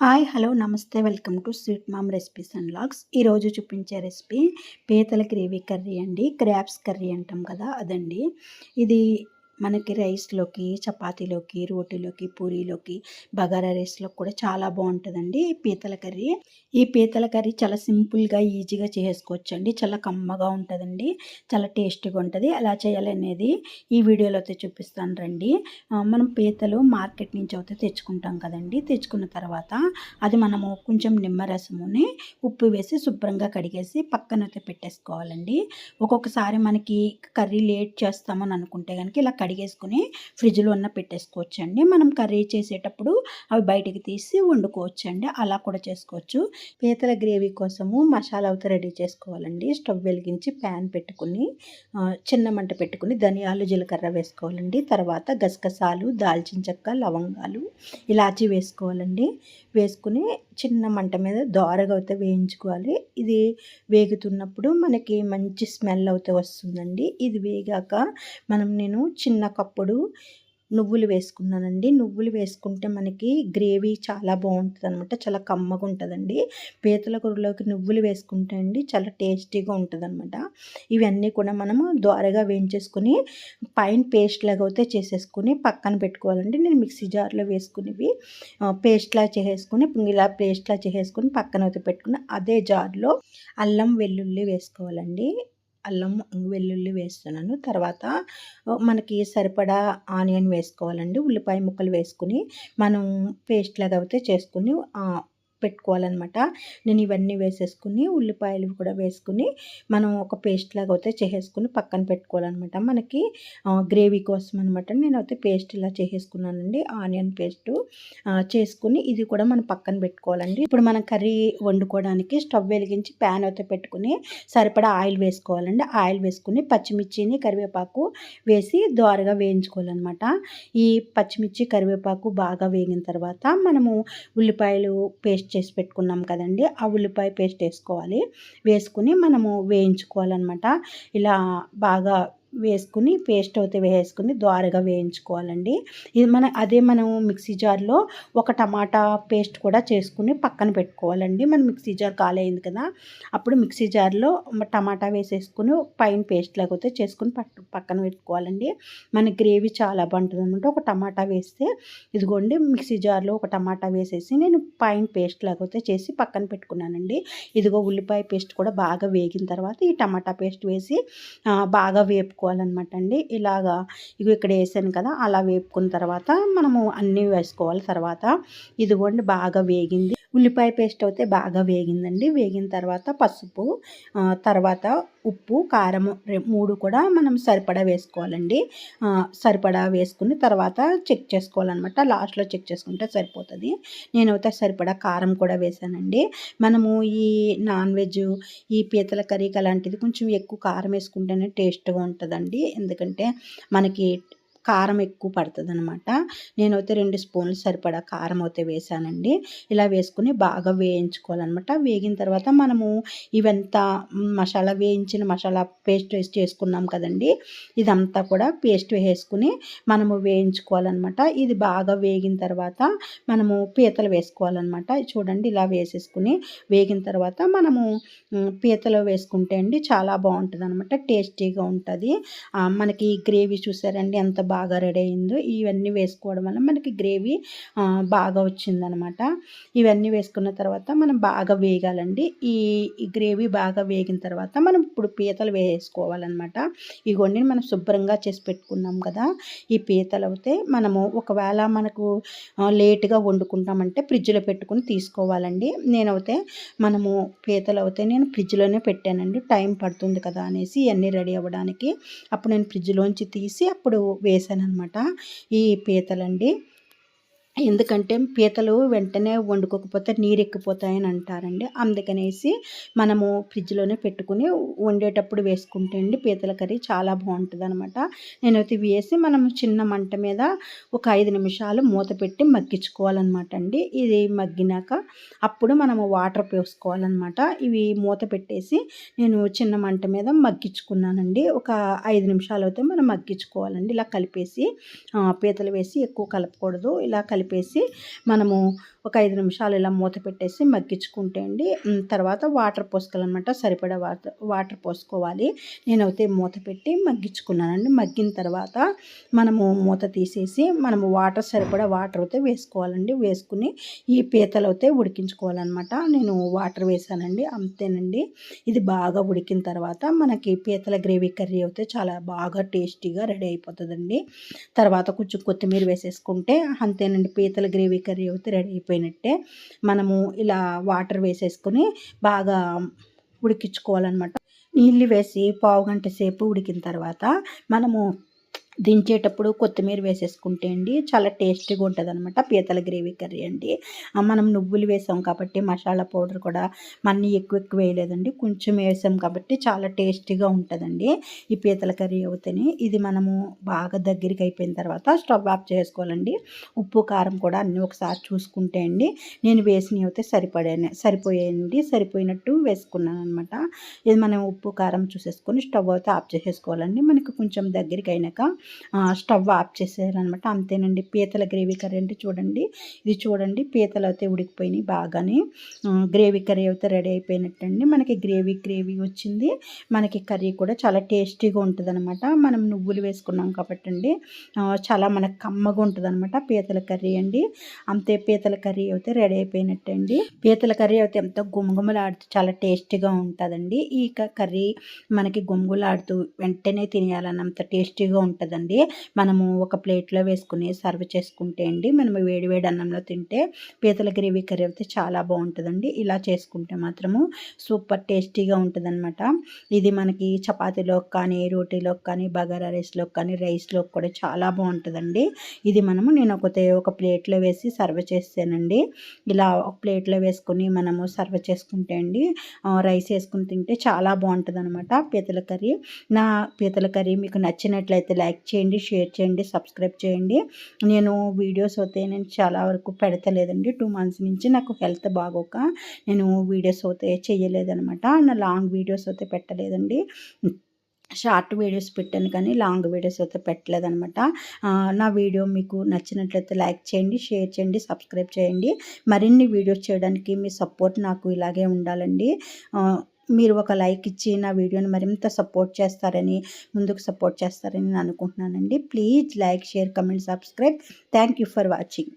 Hi hello నమస్తే welcome to sweet mom recipes and logs. ఈరోజు చూపించే రెసిపీ పీతల గ్రేవీ కర్రీ అండి క్రాబ్స్ కర్రీ అంటాం కదా అదండి. ఇది మనకి రైస్లోకి చపాతీలోకి రోటీలోకి పూరీలోకి బగారా రైస్లోకి కూడా చాలా బాగుంటుందండి ఈ పీతల కర్రీ. ఈ పీతల కర్రీ చాలా సింపుల్గా ఈజీగా చేసుకోవచ్చు అండి చాలా కమ్మగా ఉంటుందండి. చాలా టేస్టీగా ఉంటుంది. ఎలా చేయాలనేది ఈ వీడియోలో అయితే చూపిస్తాను రండి. మనం పీతలు మార్కెట్ నుంచి అయితే తెచ్చుకుంటాం కదండి. తెచ్చుకున్న తర్వాత అది మనము కొంచెం నిమ్మరసముని ఉప్పు వేసి శుభ్రంగా కడిగేసి పక్కన అయితే పెట్టేసుకోవాలండి. ఒక్కొక్కసారి మనకి కర్రీ లేట్ చేస్తామని అనుకుంటే కనుక ఇలా కడిగేసుకుని ఫ్రిడ్జ్లో ఉన్న పెట్టేసుకోవచ్చండి. మనం కర్రీ చేసేటప్పుడు అవి బయటికి తీసి వండుకోవచ్చండి. అలా కూడా చేసుకోవచ్చు. పీతల గ్రేవీ కోసము మసాలా అయితే రెడీ చేసుకోవాలండి. స్టవ్ వెలిగించి ప్యాన్ పెట్టుకుని చిన్న మంట పెట్టుకుని ధనియాలు జీలకర్ర వేసుకోవాలండి. తర్వాత గసగసాలు దాల్చిన చెక్క లవంగాలు ఇలాచి వేసుకోవాలండి. వేసుకుని చిన్న మంట మీద దోరగా అయితే వేయించుకోవాలి. ఇది వేగుతున్నప్పుడు మనకి మంచి స్మెల్ అయితే వస్తుందండి. ఇది వేగాక మనం నేను చిన్న కప్పుడు నువ్వులు వేసుకున్నానండి. నువ్వులు వేసుకుంటే మనకి గ్రేవీ చాలా బాగుంటుంది అనమాట చాలా కమ్మగా ఉంటుందండి. పీతల కూరలోకి నువ్వులు వేసుకుంటే అండి చాలా టేస్టీగా ఉంటుంది అనమాట ఇవన్నీ కూడా మనము ద్వారగా వేయించేసుకుని పైన పేస్ట్ లాగా అయితే చేసేసుకుని పక్కన పెట్టుకోవాలండి. నేను మిక్సీ జార్లో వేసుకునేవి పేస్ట్లా చేసేసుకుని ఇలా పేస్ట్లా చేసేసుకుని పక్కన అయితే పెట్టుకుని అదే జార్లో అల్లం వెల్లుల్లి వేసుకోవాలండి. అల్లం వెల్లుల్లి వేస్తున్నాను. తర్వాత మనకి సరిపడా ఆనియన్ వేసుకోవాలండి. ఉల్లిపాయ ముక్కలు వేసుకుని మనం పేస్ట్ లాగా అయితే చేసుకుని పెట్టుకోవాలన్నమాట. నేను ఇవన్నీ వేసేసుకుని ఉల్లిపాయలు కూడా వేసుకుని మనం ఒక పేస్ట్ లాగా అయితే చేసేసుకుని పక్కన పెట్టుకోవాలన్నమాట. మనకి గ్రేవీ కోసం అనమాట నేను అయితే పేస్ట్ ఇలా చేసేసుకున్నానండి. ఆనియన్ పేస్ట్ చేసుకుని ఇది కూడా మనం పక్కన పెట్టుకోవాలండి. ఇప్పుడు మనం కర్రీ వండుకోవడానికి స్టవ్ వెలిగించి ప్యాన్ అయితే పెట్టుకుని సరిపడా ఆయిల్ వేసుకోవాలండి. ఆయిల్ వేసుకుని పచ్చిమిర్చిని కరివేపాకు వేసి దోరగా వేయించుకోవాలన్నమాట. ఈ పచ్చిమిర్చి కరివేపాకు బాగా వేగిన తర్వాత మనము ఉల్లిపాయలు పేస్ట్ చేసి పెట్టుకున్నాం కదండి. ఆ ఉల్లిపాయ పేస్ట్ వేసుకోవాలి. వేసుకుని మనము వేయించుకోవాలన్నమాట. ఇలా బాగా వేసుకుని పేస్ట్ అయితే వేసుకుని ద్వారగా వేయించుకోవాలండి. ఇది మన అదే మనం మిక్సీ జార్లో ఒక టమాటా పేస్ట్ కూడా చేసుకుని పక్కన పెట్టుకోవాలండి. మన మిక్సీ జార్ ఖాళీ అయింది కదా అప్పుడు మిక్సీ జార్లో టమాటా వేసేసుకుని పైన పేస్ట్ లేకపోతే చేసుకుని పట్టు పక్కన పెట్టుకోవాలండి. మన గ్రేవీ చాలా బాగుంటుంది అనమాట ఒక టమాటా వేస్తే ఇదిగోండి మిక్సీ జార్లో ఒక టమాటా వేసేసి నేను పైన పేస్ట్ లాగైతే చేసి పక్కన పెట్టుకున్నానండి. ఇదిగో ఉల్లిపాయ పేస్ట్ కూడా బాగా వేగిన తర్వాత ఈ టమాటా పేస్ట్ వేసి బాగా వేపు వేపుకోవాలన్నమాట అండి ఇలాగా ఇవి ఇక్కడ వేసాను కదా అలా వేపుకున్న తర్వాత మనము అన్నీ వేసుకోవాలి తర్వాత. ఇదిగోండి బాగా వేగింది. ఉల్లిపాయ పేస్ట్ అయితే బాగా వేగిందండి. వేగిన తర్వాత పసుపు తర్వాత ఉప్పు కారం మూడు కూడా మనం సరిపడా వేసుకోవాలండి. సరిపడా వేసుకుని తర్వాత చెక్ చేసుకోవాలన్నమాట. లాస్ట్లో చెక్ చేసుకుంటే సరిపోతుంది. నేనైతే సరిపడా కారం కూడా వేసానండి. మనము ఈ నాన్ వెజ్ ఈ పీతల కర్రీకి అలాంటిది కొంచెం ఎక్కువ కారం వేసుకుంటేనే టేస్ట్గా ఉంటుందండి. ఎందుకంటే మనకి కారం ఎక్కువ పడుతుంది అనమాట నేనైతే రెండు స్పూన్లు సరిపడా కారం అయితే వేసానండి. ఇలా వేసుకుని బాగా వేయించుకోవాలన్నమాట. వేగిన తర్వాత మనము ఇవంతా మసాలా వేయించిన మసాలా పేస్ట్ వేసి చేసుకున్నాం కదండి. ఇదంతా కూడా పేస్ట్ వేసుకుని మనము వేయించుకోవాలన్నమాట. ఇది బాగా వేగిన తర్వాత మనము పీతలు వేసుకోవాలన్నమాట. చూడండి ఇలా వేసేసుకుని వేగిన తర్వాత మనము పీతలు వేసుకుంటే అండి చాలా బాగుంటుంది అనమాట టేస్టీగా ఉంటుంది. మనకి గ్రేవీ చూసారండి ఎంత బాగా బాగా రెడీ అయిందో ఇవన్నీ వేసుకోవడం వల్ల మనకి గ్రేవీ బాగా వచ్చిందనమాట. ఇవన్నీ వేసుకున్న తర్వాత మనం బాగా వేగాలండి. ఈ గ్రేవీ బాగా వేగిన తర్వాత మనం ఇప్పుడు పీతలు వేసుకోవాలన్నమాట ఇవన్నీ మనం శుభ్రంగా చేసి పెట్టుకున్నాం కదా ఈ పీతలు అయితే మనము ఒకవేళ మనకు లేట్గా లేటుగా వండుకుంటామంటే ఫ్రిడ్జ్లో పెట్టుకుని తీసుకోవాలండి. నేనైతే మనము పీతలు అయితే నేను ఫ్రిడ్జ్లోనే పెట్టానండి. టైం పడుతుంది కదా అనేసి ఇవన్నీ రెడీ అవ్వడానికి. అప్పుడు నేను ఫ్రిడ్జ్లోంచి తీసి అప్పుడు వేసాను అనమాట ఈ పీతలండి. ఎందుకంటే పీతలు వెంటనే వండుకోకపోతే నీరు ఎక్కిపోతాయని అంటారండి. అందుకనేసి మనము ఫ్రిడ్జ్లోనే పెట్టుకుని వండేటప్పుడు వేసుకుంటే అండి పీతల కర్రీ చాలా బాగుంటుంది అనమాట నేనైతే వేసి మనం చిన్న మంట మీద ఒక ఐదు నిమిషాలు మూత పెట్టి మగ్గించుకోవాలన్నమాట అండి. ఇది మగ్గినాక అప్పుడు మనము వాటర్ పోసుకోవాలన్నమాట. ఇవి మూత పెట్టేసి నేను చిన్న మంట మీద మగ్గించుకున్నానండి. ఒక ఐదు నిమిషాలు అయితే మనం మగ్గించుకోవాలండి. ఇలా కలిపేసి పీతలు వేసి ఎక్కువ కలపకూడదు. ఇలా కలిపి కలిపేసి మనము ఒక ఐదు నిమిషాలు ఇలా మూత పెట్టేసి మగ్గించుకుంటే అండి తర్వాత వాటర్ పోసుకోవాలన్నమాట సరిపడా వాటర్ వాటర్ పోసుకోవాలి. నేనైతే మూత పెట్టి మగ్గించుకున్నానండి. మగ్గిన తర్వాత మనము మూత తీసేసి మనము వాటర్ సరిపడా వాటర్ అయితే వేసుకోవాలండి. వేసుకుని ఈ పీతలు అయితే ఉడికించుకోవాలన్నమాట. నేను వాటర్ వేసానండి. అంతేనండి. ఇది బాగా ఉడికిన తర్వాత మనకి పీతల గ్రేవీ కర్రీ అయితే చాలా బాగా టేస్టీగా రెడీ అయిపోతుందండి. తర్వాత కొంచెం కొత్తిమీర వేసేసుకుంటే అంతేనండి పీతల గ్రేవీ కర్రీ అయితే రెడీ అయిపోయింది. ఉడికిపోయినట్టే మనము ఇలా వాటర్ వేసేసుకొని బాగా ఉడికించుకోవాలన్నమాట. నీళ్ళు వేసి పావు గంట సేపు ఉడికిన తర్వాత మనము దించేటప్పుడు కొత్తిమీర వేసేసుకుంటే అండి చాలా టేస్టీగా ఉంటుంది అనమాట పీతల గ్రేవీ కర్రీ అండి. మనం నువ్వులు వేసాం కాబట్టి మసాలా పౌడర్ కూడా మన్నీ ఎక్కువ ఎక్కువ వేయలేదండి. కొంచెం వేసాం కాబట్టి చాలా టేస్టీగా ఉంటుందండి ఈ పీతల కర్రీ అవుతేనే. ఇది మనము బాగా దగ్గరికి అయిపోయిన తర్వాత స్టవ్ ఆఫ్ చేసుకోవాలండి. ఉప్పు కారం కూడా అన్నీ ఒకసారి చూసుకుంటే అండి నేను వేసినవి అయితే సరిపడాను సరిపోయాయండి. సరిపోయినట్టు వేసుకున్నాను అనమాట ఇది మనం ఉప్పు కారం చూసేసుకొని స్టవ్ అయితే ఆఫ్ చేసేసుకోవాలండి. మనకి కొంచెం దగ్గరికి అయినాక స్టవ్ ఆఫ్ చేసేయాలన్నమాట. అంతేనండి. పీతల గ్రేవీ కర్రీ అంటే చూడండి. ఇది చూడండి. పీతలు అయితే ఉడికిపోయినాయి బాగానే. గ్రేవీ కర్రీ అయితే రెడీ అయిపోయినట్టండి. మనకి గ్రేవీ గ్రేవీ వచ్చింది. మనకి కర్రీ కూడా చాలా టేస్టీగా ఉంటుంది అనమాట మనం నువ్వులు వేసుకున్నాం కాబట్టి అండి చాలా మనకు కమ్మగా ఉంటుంది అనమాట పీతల కర్రీ అండి. అంతే పీతల కర్రీ అయితే రెడీ అయిపోయినట్టండి. పీతల కర్రీ అయితే ఎంతో గుమగుమలాడుతూ చాలా టేస్టీగా ఉంటుందండి. ఈ కర్రీ మనకి గుమగులాడుతూ వెంటనే తినేయాలన్నంత టేస్టీగా ఉంటుందండి. మనము ఒక ప్లేట్లో వేసుకుని సర్వ్ చేసుకుంటే అండి మనము వేడి వేడి అన్నంలో తింటే పీతల గ్రేవీ కర్రీ అయితే చాలా బాగుంటుందండి. ఇలా చేసుకుంటే మాత్రము సూపర్ టేస్టీగా ఉంటుందన్నమాట. ఇది మనకి చపాతీలోకి కానీ రోటీలోకి కానీ బగారా రైస్లోకి కానీ రైస్లోకి కూడా చాలా బాగుంటుందండి. ఇది మనము నేను ఒక ఒక ప్లేట్లో వేసి సర్వ్ చేస్తానండి. ఇలా ఒక ప్లేట్లో వేసుకొని మనము సర్వ్ చేసుకుంటే అండి రైస్ వేసుకుని తింటే చాలా బాగుంటుంది అనమాట పీతల కర్రీ. నా పీతల కర్రీ మీకు నచ్చినట్లయితే లైక్ చేయండి షేర్ చేయండి సబ్స్క్రైబ్ చేయండి. నేను వీడియోస్ అయితే నేను చాలా వరకు పెడతలేదండి. టూ మంత్స్ నుంచి నాకు హెల్త్ బాగోక నేను వీడియోస్ అయితే చేయలేదనమాట నా లాంగ్ వీడియోస్ అయితే పెట్టలేదండి. షార్ట్ వీడియోస్ పెట్టాను కానీ లాంగ్ వీడియోస్ అయితే పెట్టలేదనమాట నా వీడియో మీకు నచ్చినట్లయితే లైక్ చేయండి షేర్ చేయండి సబ్స్క్రైబ్ చేయండి. మరిన్ని వీడియోస్ చేయడానికి మీ సపోర్ట్ నాకు ఇలాగే ఉండాలండి. మీరు ఒక లైక్ ఇచ్చి నా వీడియోని మరింత సపోర్ట్ చేస్తారని ముందుకు సపోర్ట్ చేస్తారని నేను అనుకుంటున్నానండి. Please like share comment subscribe. Thank you for watching.